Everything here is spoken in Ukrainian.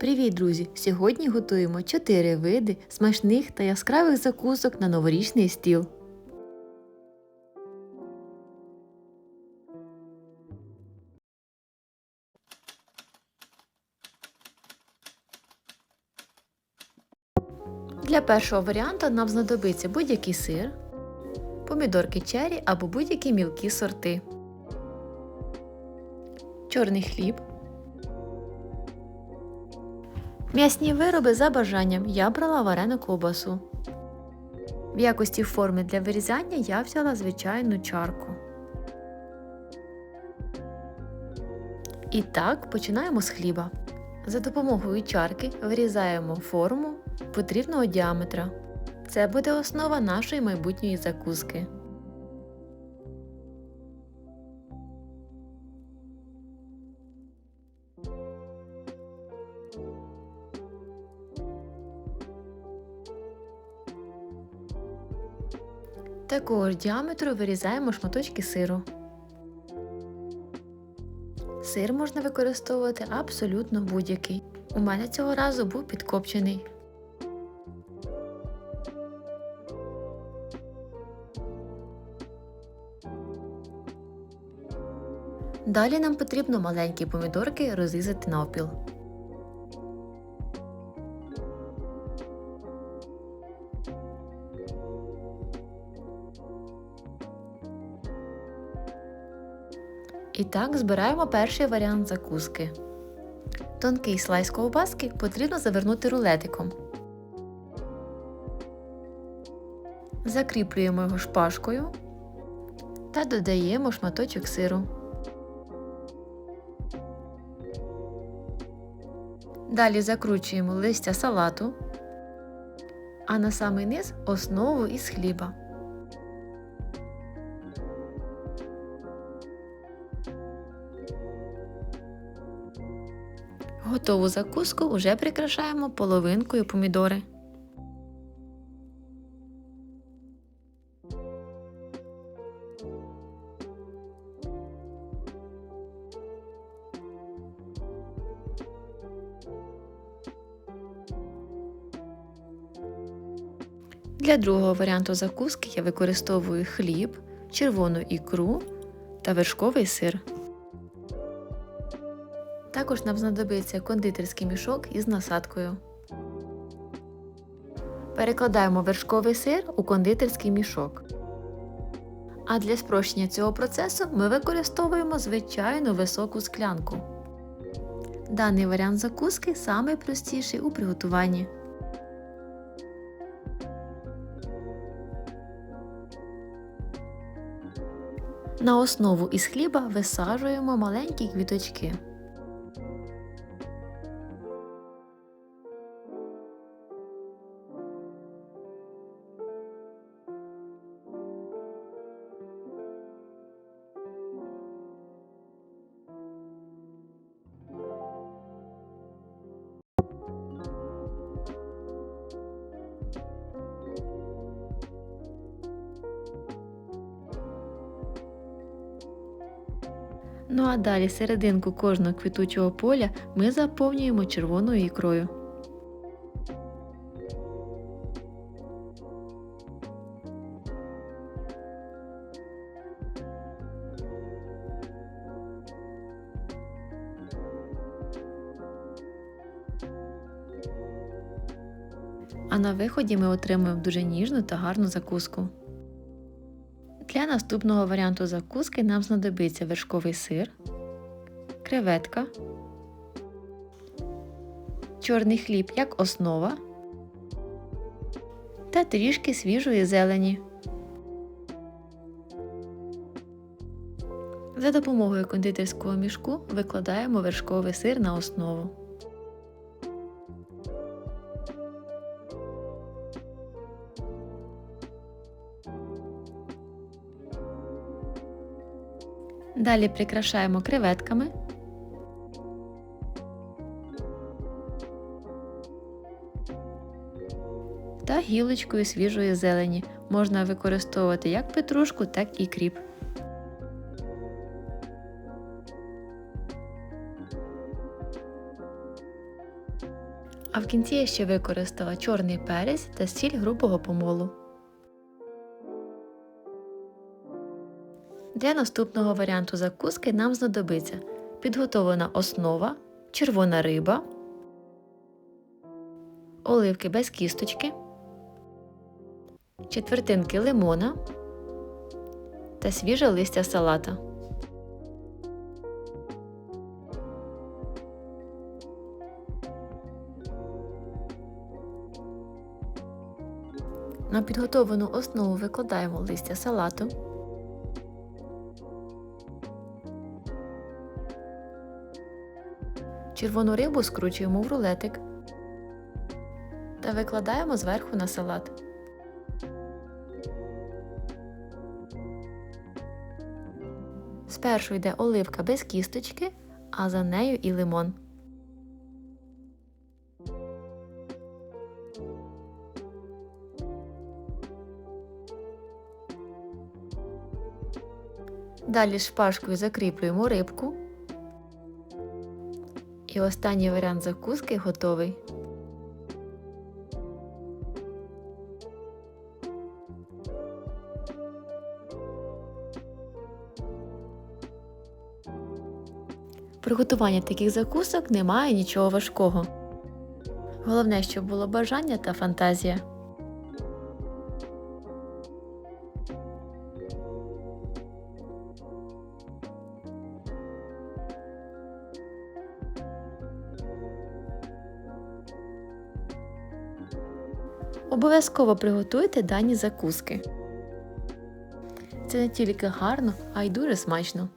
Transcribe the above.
Привіт, друзі! Сьогодні готуємо 4 види смачних та яскравих закусок на новорічний стіл. Для першого варіанту нам знадобиться будь-який сир, помідорки черрі або будь-які мілкі сорти, чорний хліб. М'ясні вироби за бажанням я брала варену ковбасу. В якості форми для вирізання я взяла звичайну чарку. І так починаємо з хліба. За допомогою чарки вирізаємо форму потрібного діаметра. Це буде основа нашої майбутньої закуски. Такого ж діаметру вирізаємо шматочки сиру. Сир можна використовувати абсолютно будь-який. У мене цього разу був підкопчений. Далі нам потрібно маленькі помідорки розрізати навпіл. І так збираємо перший варіант закуски. Тонкий слайс ковбаски потрібно завернути рулетиком. Закріплюємо його шпажкою та додаємо шматочок сиру. Далі закручуємо листя салату, а на самий низ основу із хліба. Готову закуску вже прикрашаємо половинкою помідори. Для другого варіанту закуски я використовую хліб, червону ікру та вершковий сир. Також нам знадобиться кондитерський мішок із насадкою. Перекладаємо вершковий сир у кондитерський мішок. А для спрощення цього процесу ми використовуємо звичайну високу склянку. Даний варіант закуски найпростіший у приготуванні. На основу із хліба висаджуємо маленькі квіточки. Ну а далі серединку кожного квітучого поля ми заповнюємо червоною ікрою. А на виході ми отримуємо дуже ніжну та гарну закуску. Наступного варіанту закуски нам знадобиться вершковий сир, креветка, чорний хліб як основа та трішки свіжої зелені. За допомогою кондитерського мішку викладаємо вершковий сир на основу. Далі прикрашаємо креветками. Та гілочкою свіжої зелені можна використовувати як петрушку, так і кріп. А в кінці я ще використала чорний перець та сіль грубого помолу. Для наступного варіанту закуски нам знадобиться підготовлена основа, червона риба, оливки без кісточки, четвертинки лимона та свіже листя салата. На підготовлену основу викладаємо листя салату. Червону рибу скручуємо в рулетик та викладаємо зверху на салат. Спершу йде оливка без кісточки, а за нею і лимон. Далі шпажкою закріплюємо рибку. І останній варіант закуски готовий. Приготування таких закусок немає нічого важкого. Головне, щоб було бажання та фантазія. Обов'язково приготуйте дані закуски. Це не тільки гарно, а й дуже смачно.